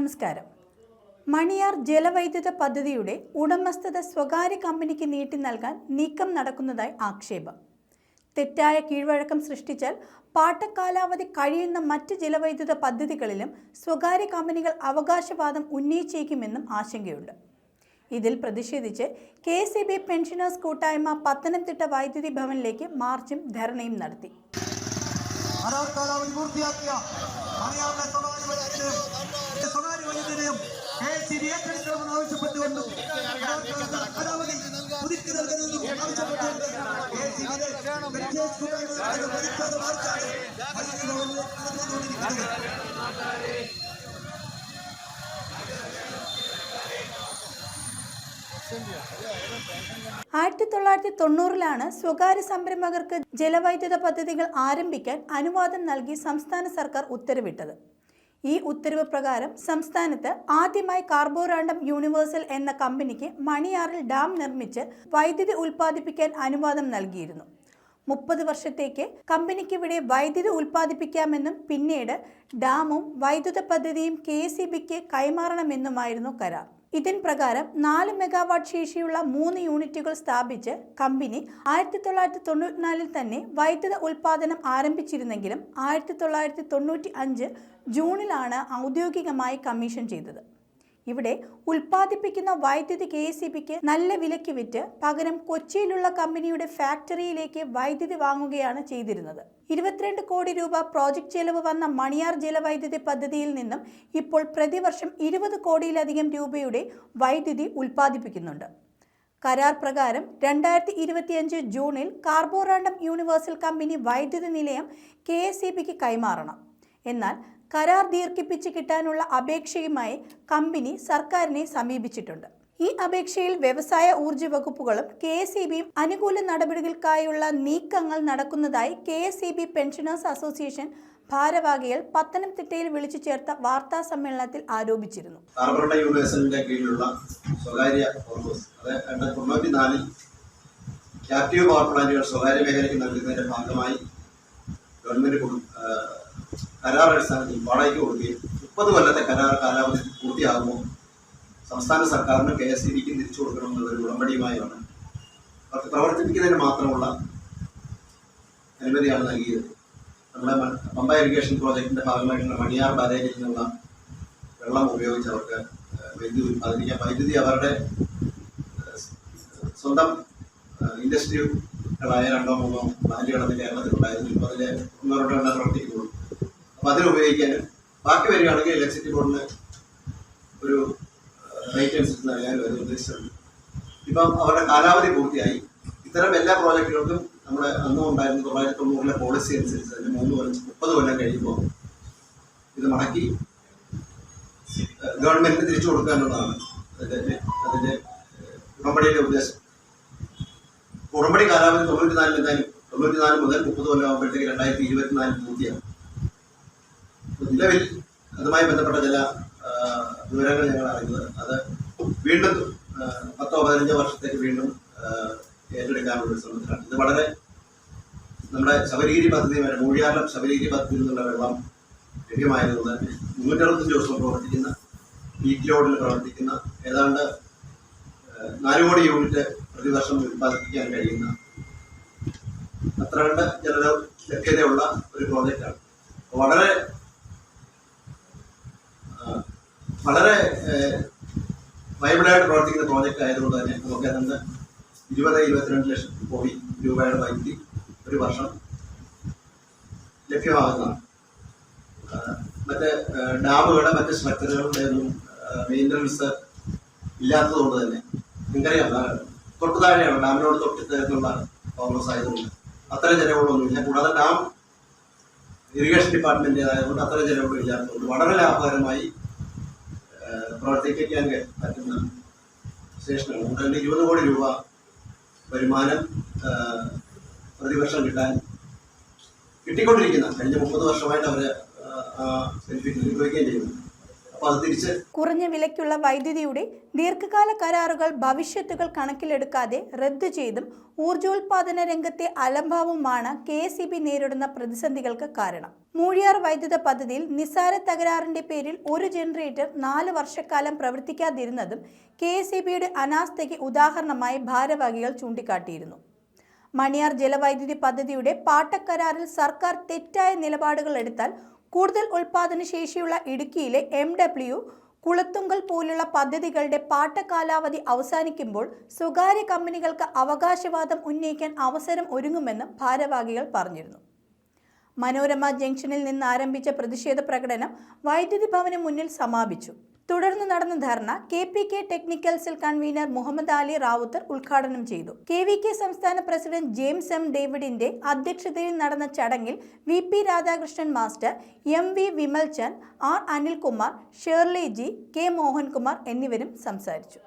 നമസ്കാരം. മണിയാർ ജലവൈദ്യുത പദ്ധതിയുടെ ഉടമസ്ഥത സ്വകാര്യ കമ്പനിക്ക് നീട്ടി നൽകാൻ നീക്കം നടക്കുന്നതായി ആക്ഷേപം. തെറ്റായ കീഴ്വഴക്കം സൃഷ്ടിച്ചാൽ പാട്ടക്കാലാവധി കഴിയുന്ന മറ്റ് ജലവൈദ്യുത പദ്ധതികളിലും സ്വകാര്യ കമ്പനികൾ അവകാശവാദം ഉന്നയിച്ചേക്കുമെന്നും ആശങ്കയുണ്ട്. ഇതിൽ പ്രതിഷേധിച്ച് കെ സി ബി പെൻഷനേഴ്സ് കൂട്ടായ്മ പത്തനംതിട്ട വൈദ്യുതി ഭവനിലേക്ക് മാർച്ചും ധർണയും നടത്തി. പൂർത്തിയാക്കിയ വൈദ്യുതിയും കെ സി ബി ഏറ്റെടുക്കണമെന്ന് ആവശ്യപ്പെട്ടുകൊണ്ടും കാലാവധി പുതുക്കി നൽകണമെന്നും ആവശ്യപ്പെട്ടുകൊണ്ട് കെ സി ബിയുടെ പെൻഷേഴ്സ് മാർച്ചാണ് ആയിരത്തി തൊള്ളായിരത്തി തൊണ്ണൂറിലാണ് സ്വകാര്യ സംരംഭകർക്ക് ജലവൈദ്യുത പദ്ധതികൾ ആരംഭിക്കാൻ അനുവാദം നൽകി സംസ്ഥാന സർക്കാർ ഉത്തരവിട്ടത്. ഈ ഉത്തരവ് പ്രകാരം സംസ്ഥാനത്ത് ആദ്യമായി കാർബോറാണ്ടം യൂണിവേഴ്സൽ എന്ന കമ്പനിക്ക് മണിയാറിൽ ഡാം നിർമ്മിച്ച് വൈദ്യുതി ഉൽപ്പാദിപ്പിക്കാൻ അനുവാദം നൽകിയിരുന്നു. മുപ്പത് വർഷത്തേക്ക് കമ്പനിക്ക് ഇവിടെ വൈദ്യുതി ഉൽപ്പാദിപ്പിക്കാമെന്നും പിന്നീട് ഡാമും വൈദ്യുത പദ്ധതിയും കെ എസ് കൈമാറണമെന്നുമായിരുന്നു കരാർ. ഇതിൻ പ്രകാരം നാല് മെഗാവാട്ട് ശേഷിയുള്ള മൂന്ന് യൂണിറ്റുകൾ സ്ഥാപിച്ച് കമ്പനി ആയിരത്തി തൊള്ളായിരത്തി തൊണ്ണൂറ്റിനാലിൽ തന്നെ വൈദ്യുത ഉൽപ്പാദനം ആരംഭിച്ചിരുന്നെങ്കിലും ആയിരത്തി തൊള്ളായിരത്തി തൊണ്ണൂറ്റി അഞ്ച് ജൂണിലാണ് ഔദ്യോഗികമായി കമ്മീഷൻ ചെയ്തത്. ഇവിടെ ഉൽപ്പാദിപ്പിക്കുന്ന വൈദ്യുതി കെ എസ് ബിക്ക് നല്ല വിലയ്ക്ക് വിറ്റ് പകരം കൊച്ചിയിലുള്ള കമ്പനിയുടെ ഫാക്ടറിയിലേക്ക് വൈദ്യുതി വാങ്ങുകയാണ് ചെയ്തിരുന്നത്. ഇരുപത്തിരണ്ട് കോടി രൂപ പ്രോജക്റ്റ് ചെലവ് വന്ന മണിയാർ ജലവൈദ്യുതി പദ്ധതിയിൽ നിന്നും ഇപ്പോൾ പ്രതിവർഷം ഇരുപത് കോടിയിലധികം രൂപയുടെ വൈദ്യുതി ഉൽപ്പാദിപ്പിക്കുന്നുണ്ട്. കരാർ പ്രകാരം രണ്ടായിരത്തി ഇരുപത്തിയഞ്ച് ജൂണിൽ കാർബോറാണ്ടം യൂണിവേഴ്സൽ കമ്പനി വൈദ്യുതി നിലയം കെ എസ് കൈമാറണം. എന്നാൽ കരാർ ദീർഘിപ്പിച്ച് കിട്ടാനുള്ള അപേക്ഷയുമായി കമ്പനി സർക്കാരിനെ സമീപിച്ചിട്ടുണ്ട്. ഈ അപേക്ഷയിൽ വ്യവസായ ഊർജ വകുപ്പുകളും കെ എസ് ഇ ബിയും അനുകൂല നടപടികൾക്കായുള്ള നീക്കങ്ങൾ നടക്കുന്നതായി K S E B pensioners association ഭാരവാഹികൾ പത്തനംതിട്ടയിൽ വിളിച്ചു ചേർത്ത വാർത്താ സമ്മേളനത്തിൽ ആരോപിച്ചിരുന്നു. കീഴിലുള്ള സ്വകാര്യ ക്യാപ്റ്റീവ് പവർ സ്വകാര്യ മേഖലയ്ക്ക് നൽകുന്നതിന്റെ ഭാഗമായി ഗവൺമെന്റ് കരാർ അടിസ്ഥാനത്തിൽ വാടകയ്ക്ക് കൊടുക്കുകയും മുപ്പത് കൊല്ലത്തെ കരാർ കാലാവധി പൂർത്തിയാകുമ്പോൾ സംസ്ഥാന സർക്കാരിന് കെ എസ് ഇ ബിക്ക് തിരിച്ചു കൊടുക്കണമെന്നുള്ള ഉടമ്പടിയുമായാണ്. അവർക്ക് പ്രവർത്തിപ്പിക്കുന്നതിന് മാത്രമുള്ള അനുമതിയാണ് നൽകിയത്. നമ്മുടെ പമ്പ ഇറിഗേഷൻ പ്രോജക്റ്റിന്റെ ഭാഗമായിട്ടുള്ള മണിയാർ ബാരേജിൽ നിന്നുള്ള വെള്ളം ഉപയോഗിച്ച് അവർക്ക് വൈദ്യുതി ഉത്പാദിപ്പിക്കാം വൈദ്യുതി അവരുടെ സ്വന്തം ഇൻഡസ്ട്രികളായ രണ്ടോ മൂന്നോ പ്ലാന്റുകൾ അന്ന് കേരളത്തിലുണ്ടായിരുന്നു. ഇപ്പോൾ അതിലെ ഒന്നോ രണ്ടോ എണ്ണം പ്രവർത്തിക്കുന്നുള്ളൂ. അപ്പോൾ അതിന് ഉപയോഗിക്കാനും. ബാക്കി വരികയാണെങ്കിൽ ഇലക്ട്രിസിറ്റി ബോർഡിന് ഒരു റേറ്റ് അനുസരിച്ച് നൽകാനും അവർ ഉദ്ദേശിച്ചിട്ടുണ്ട് ഇപ്പം അവരുടെ കാലാവധി പൂർത്തിയായി. ഇത്തരം എല്ലാ പ്രോജക്റ്റുകൾക്കും നമ്മുടെ അന്നും ഉണ്ടായിരുന്ന തൊള്ളായിരത്തി തൊണ്ണൂറിലെ പോളിസി അനുസരിച്ച് തന്നെ മൂന്ന് കൊല്ലം മുപ്പത് കൊല്ലം കഴിയുമ്പോൾ ഇത് മടക്കി ഗവൺമെന്റിന് തിരിച്ചു കൊടുക്കുക എന്നുള്ളതാണ് അതിന്റെ അതിന്റെ ഉടമ്പടിയുടെ ഉദ്ദേശം. ഉടമ്പടി കാലാവധി തൊണ്ണൂറ്റി നാലിൽ എന്തായാലും തൊണ്ണൂറ്റി നാല് മുതൽ മുപ്പത് കൊല്ലം ആകുമ്പോഴത്തേക്ക് രണ്ടായിരത്തി ഇരുപത്തിനാലിൽ പൂർത്തിയാകും. അപ്പോൾ നിലവിൽ അതുമായി ബന്ധപ്പെട്ട ചില വിവരങ്ങൾ ഞങ്ങൾ അറിയുന്നത്. അത് വീണ്ടും പത്തോ പതിനഞ്ചോ വർഷത്തേക്ക് വീണ്ടും ഏറ്റെടുക്കാനുള്ള ഒരു ശ്രമത്തിലാണ്. ഇത് വളരെ നമ്മുടെ ശബരിഗിരി പദ്ധതി വരെ മൂഴിയാറിലും ശബരിഗിരി പദ്ധതിയിൽ നിന്നുള്ള വെള്ളം ലഭ്യമായതുകൊണ്ട് തന്നെ മുന്നൂറ്ററുപത്തഞ്ച് ദിവസം പ്രവർത്തിക്കുന്ന പീക്ക് ലോഡിൽ പ്രവർത്തിക്കുന്ന ഏതാണ്ട് നാല് കോടി യൂണിറ്റ് പ്രതിവർഷം ഉത്പാദിപ്പിക്കാൻ കഴിയുന്ന അത്ര കണ്ട് ജല ലഭ്യതയുള്ള ഒരു പ്രോജക്റ്റാണ് വളരെ വളരെ വൈബിളായിട്ട് പ്രവർത്തിക്കുന്ന പ്രോജക്റ്റ് ആയതുകൊണ്ട് തന്നെ നമുക്ക് അതിന് ഇരുപത് ഇരുപത്തിരണ്ട് ലക്ഷം കോടി രൂപയുടെ വൈദ്യുതി ഒരു വർഷം ലഭ്യമാകുന്നതാണ്. മറ്റേ ഡാമുകളുടെ മറ്റ് സ്ട്രക്ചറുകളുടെ ഒന്നും മെയിന്റനൻസ് ഇല്ലാത്തതുകൊണ്ട് തന്നെ നിങ്ങൾക്കറിയാം തൊട്ട് താഴെയാണ് ഡാമിനോട് തൊട്ട് ചേർന്നുള്ള പവർസ് ആയതുകൊണ്ട് അത്ര ജനങ്ങളൊന്നുമില്ല കൂടാതെ ഡാം ഇറിഗേഷൻ ഡിപ്പാർട്ട്മെന്റ് ആയതുകൊണ്ട് അത്ര ജനങ്ങളും ഇല്ലാത്തതുകൊണ്ട് വളരെ ലാഭകരമായി പ്രവർത്തിപ്പിക്കാൻ പറ്റുന്ന സ്റ്റേഷനാണ് തന്നെ ഇരുപത് കോടി രൂപ വരുമാനം പ്രതിവർഷം കിട്ടാൻ കിട്ടിക്കൊണ്ടിരിക്കുന്ന കഴിഞ്ഞ മുപ്പത് വർഷമായിട്ട് അവർ ബെനിഫിറ്റ് അനുഭവിക്കുകയും ചെയ്യുന്നു. കുറഞ്ഞ വിലയ്ക്കുള്ള വൈദ്യുതിയുടെ ദീർഘകാല കരാറുകൾ ഭവിഷ്യത്തുകൾ കണക്കിലെടുക്കാതെ റദ്ദു ചെയ്തും ഊർജോൽപാദന രംഗത്തെ അലംഭാവവുമാണ് കെ എസ് നേരിടുന്ന പ്രതിസന്ധികൾക്ക് കാരണം. മൂഴിയാർ വൈദ്യുത പദ്ധതിയിൽ നിസാര തകരാറിന്റെ പേരിൽ ഒരു ജനറേറ്റർ നാല് വർഷക്കാലം പ്രവർത്തിക്കാതിരുന്നതും കെ എസ് അനാസ്ഥയ്ക്ക് ഉദാഹരണമായി ഭാരവാഹികൾ ചൂണ്ടിക്കാട്ടിയിരുന്നു. മണിയാർ ജലവൈദ്യുതി പദ്ധതിയുടെ പാട്ടക്കരാറിൽ സർക്കാർ തെറ്റായ നിലപാടുകൾ എടുത്താൽ കൂടുതൽ ഉൽപാദന ശേഷിയുള്ള ഇടുക്കിയിലെ എം ഡബ്ല്യു കുളത്തുങ്കൽ പോലുള്ള പദ്ധതികളുടെ പാട്ടകാലാവധി അവസാനിക്കുമ്പോൾ സ്വകാര്യ കമ്പനികൾക്ക് അവകാശവാദം ഉന്നയിക്കാൻ അവസരം ഒരുങ്ങുമെന്ന് ഭാരവാഹികൾ പറഞ്ഞിരുന്നു. മനോരമ ജംഗ്ഷനിൽ നിന്ന് ആരംഭിച്ച പ്രതിഷേധ പ്രകടനം വൈദ്യുതി ഭവന് മുന്നിൽ സമാപിച്ചു. തുടർന്ന് നടന്ന dharna K P K technical cell convener Muhammad Ali Ravuthar ഉദ്ഘാടനം ചെയ്തു. കെ വി കെ സംസ്ഥാന പ്രസിഡന്റ് ജെയിംസ് എം ഡേവിഡിന്റെ അധ്യക്ഷതയിൽ നടന്ന ചടങ്ങിൽ V P Radhakrishnan master M V Vimal Chand R Anilkumar Shirley G K Mohankumar എന്നിവരും സംസാരിച്ചു.